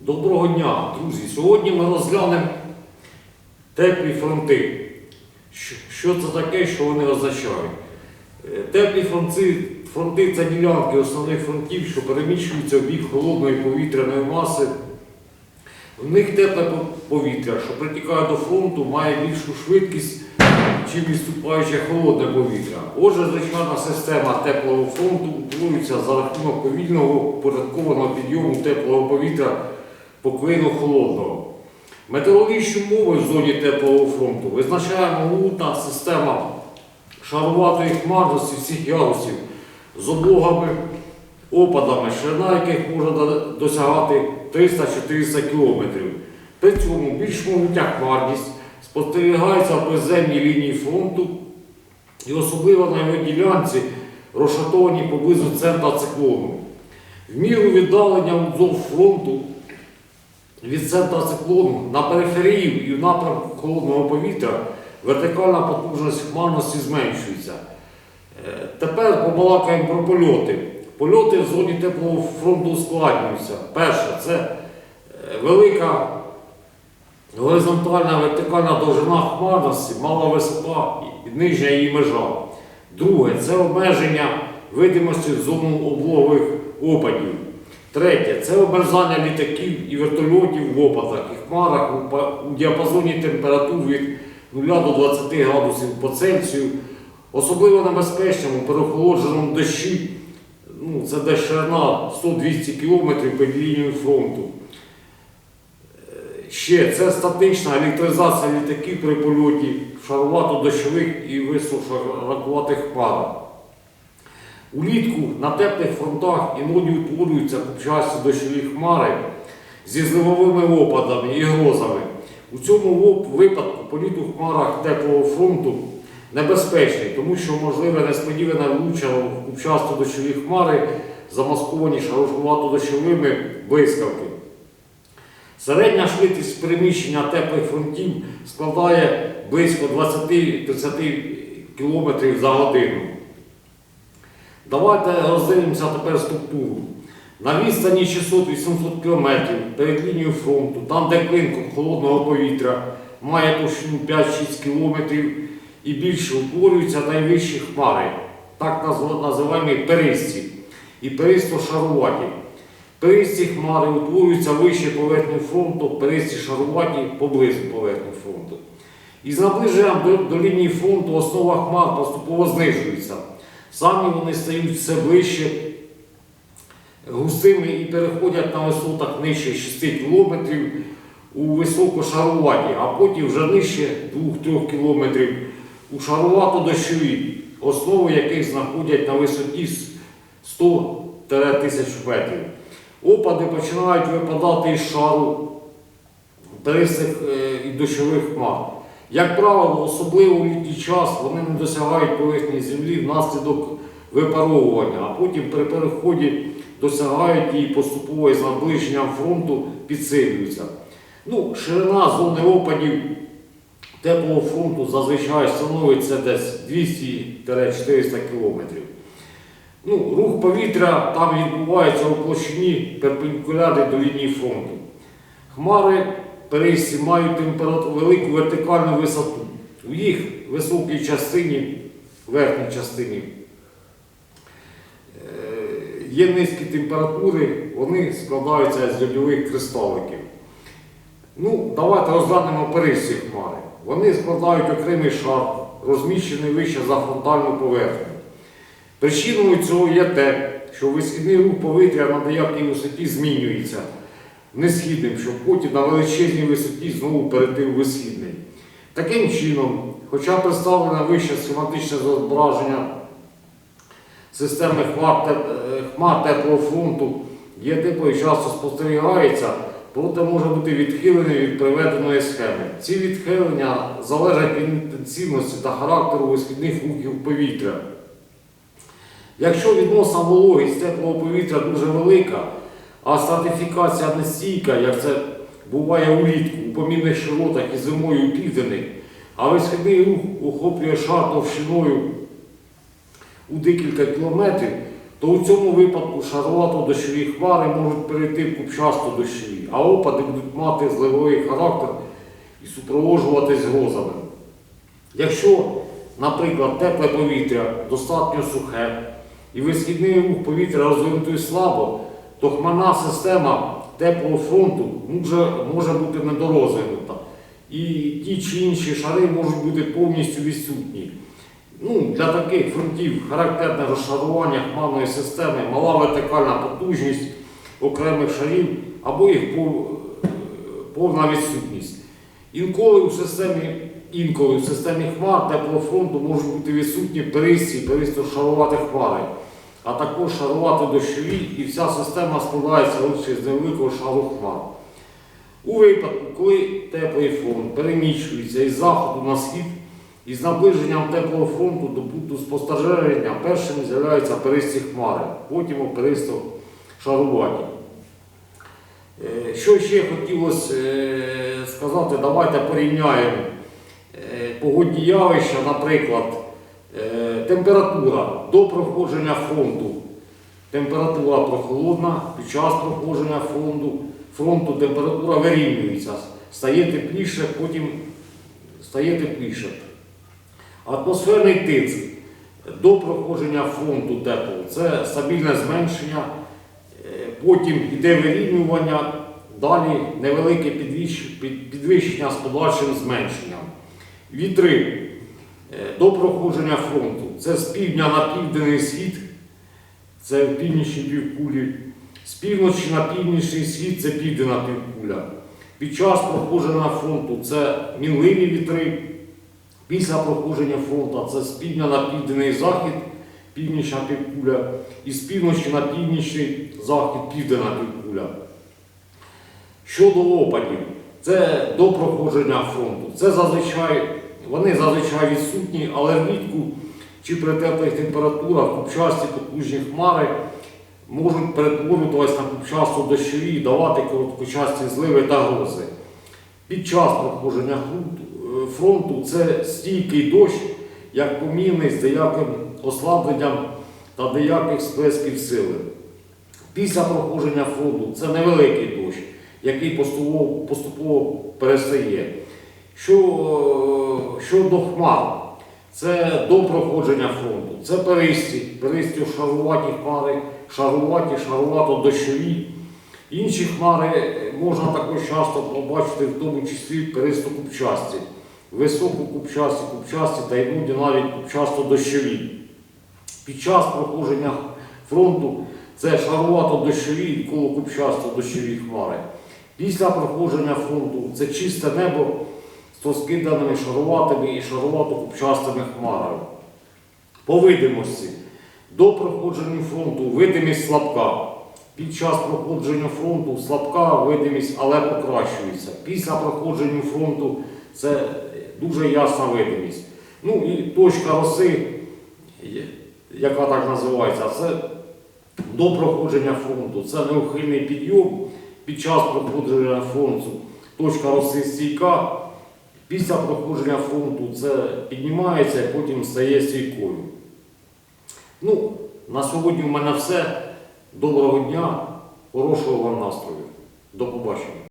Доброго дня, друзі! Сьогодні ми розглянемо теплі фронти. Що- це таке, що вони означають? Е, Теплі фронти, фронти це ділянки основних фронтів, що переміщуються в бік холодної повітряної маси. В них тепле повітря, що притікає до фронту, має більшу швидкість, чим відступаюче холодне повітря. Отже, звичайна система теплого фронту утворюється за рахунок повільного порядкованого підйому теплого повітря по клину холодного. Метеорологічні умови в зоні теплого фронту визначає могутна система шаруватої хмарності всіх ярусів з облогами, опадами, ширина яких може досягати 300-400 км. При цьому більш могутня хмарність спостерігається в приземній лінії фронту і особливо на його ділянці, розшатовані поблизу центра циклону. В міру віддалення уздовж фронту від центра циклону на периферії і в напрямку холодного повітря вертикальна потужність хмарності зменшується. Е, Тепер побалакаємо про польоти. Польоти в зоні теплого фронту ускладнюються. Перше, це е, велика горизонтальна вертикальна довжина хмарності, мала висота і нижня її межа. Друге, це обмеження видимості в зону облогових опадів. Третє це обмерзання літаків і вертольотів в опадах і хмарах у діапазоні температур від 0 до 20 градусів по Цельсію. Особливо небезпечному переохолодженому дощі, ну, це ширина 100-200 км під лінією фронту. Е, Ще це статична електризація літаків при польоті шарувато-дощових і високоракуватих хмарах. Улітку на теплих фронтах іноді утворюються часті дощові хмари зі зливовими опадами і грозами. У цьому випадку політ у хмарах теплого фронту небезпечний, тому що можливе несподіване влучення у часто дощові хмари, замасковані шарувато-дощовими блискавки. Середня швидкість переміщення теплих фронтів складає близько 20-30 км за годину. Давайте роздивимося тепер структуру. На відстані 600-800 км перед лінією фронту, там де клин холодного повітря має товщину 5-6 км і більше утворюються найвищі хмари, так називаємо перисті, і перисто-шаруваті. Перисті хмари утворюються вище поверхні фронту, перисті шаруваті поблизу поверхні фронту. Із наближенням до, до лінії фронту основа хмар поступово знижується. Самі вони стають все ближче густими і переходять на висотах нижче 6 км у високошаруваті, а потім вже нижче 2-3 км у шарувато-дощові, основи яких знаходять на висоті 100-1000 метрів. Опади починають випадати із шару перисих е, і дощових хмар. Як правило, особливо в літній час вони не досягають поверхні землі внаслідок випаровування, а потім при переході досягають її поступово із наближенням фронту підсилюються. Ну, ширина зони опадів теплого фронту зазвичай становиться десь 200-400 км. Ну, рух повітря там відбувається у площині перпендикулярній до лінії фронту. Хмари перисі мають температуру, велику вертикальну висоту. У їх високій частині, верхній частині, е, є низькі температури, вони складаються з льодових кристаликів. Ну, давайте розглянемо перисі хмари. Вони складають окремий шар, розміщений вище за фронтальну поверхню. Причиною цього є те, що висхідний рух повітря на деякій висоті змінюється несхідним, щоб потім на величезній висоті знову перейти в висхідний. Таким чином, хоча представлене вище схематичне зображення системи хмар, е, теплого фронту є типу і часто спостерігається, проте може бути відхилений від приведеної схеми. Ці відхилення залежать від інтенсивності та характеру висхідних рухів повітря. Якщо відносна вологість теплого повітря дуже велика, а стратифікація нестійка, як це буває улітку у помірних широтах і зимою у південних, а висхідний рух охоплює шар товщиною у декілька кілометрів, то у цьому випадку шаровато-дощові хмари можуть перейти в купчасто-дощові, а опади будуть мати зливовий характер і супроводжуватись грозами. Якщо, наприклад, тепле повітря достатньо сухе і висхідний рух повітря розвинутий слабо, то хмарна система теплого фронту може, може бути недорозвинута. І ті чи інші шари можуть бути повністю відсутні. Ну, для таких фронтів характерне розшарування хмарної системи, мала вертикальна потужність окремих шарів або їх повна відсутність. Інколи у системі, інколи в системі хмар теплого фронту можуть бути відсутні перисті, перисто-шароваті хмари, а також шаровати дощові, і вся система складається лише з невеликого шару хмар. У випадку, коли теплий фронт переміщується із заходу на схід, із наближенням теплого фронту до пункту спостереження першими з'являються перисті хмари, потім перисто шаруваті. Е, Що ще хотілося е, сказати, давайте порівняємо е, погодні явища, наприклад, температура до проходження фронту. Температура прохолодна, під час проходження фронту, фронту температура вирівнюється, стає тепліше, потім стає тепліше. Атмосферний тиск до проходження фронту теплого це стабільне зменшення, е, потім йде вирівнювання, далі невелике підвищення з подальшим зменшенням. Вітри е, до проходження фронту це з півдня на південний схід, це в північній півкулі, з півночі на північний схід це південна півкуля. Під час проходження фронту це мінливі вітри. Після проходження фронту це з півдня на південний захід, північна півкуля, і з півночі на північний захід, південна півкуля. Щодо опадів, це до проходження фронту. Це зазвичай, вони зазвичай відсутні, але влітку чи при теплих температурах купчасті потужні хмари можуть перетворюватися на купчасту дощові і давати короткочасті зливи та грози. Під час проходження е, фронту це стійкий дощ, як помірний з деяким ослабленням та деяких сплесків сили. Після проходження фронту це невеликий дощ, який поступово, поступово перестає. Що, щодо хмар, це до проходження фронту, це перисті, перисті шаруваті хмари, шаруваті, шарувато-дощові. Інші хмари можна також часто побачити, в тому числі перисто-купчасті, висококупчасті, купчасті та іноді навіть купчасто-дощові. Під час проходження фронту це шарувато-дощові і колокупчасто-дощові хмари. Після проходження фронту це чисте небо з розкиданими шаруватими і шарувато-купчастими хмарами. По видимості, до проходження фронту видимість слабка. Під час проходження фронту слабка видимість, але покращується. Після проходження фронту це дуже ясна видимість. Ну і точка роси, яка так називається, це до проходження фронту. Це неухильний підйом під час проходження фронту. Точка роси стійка. Після проходження фронту це піднімається і потім стає стійкою. Ну, на сьогодні в мене все. Доброго дня, хорошого вам настрою. До побачення.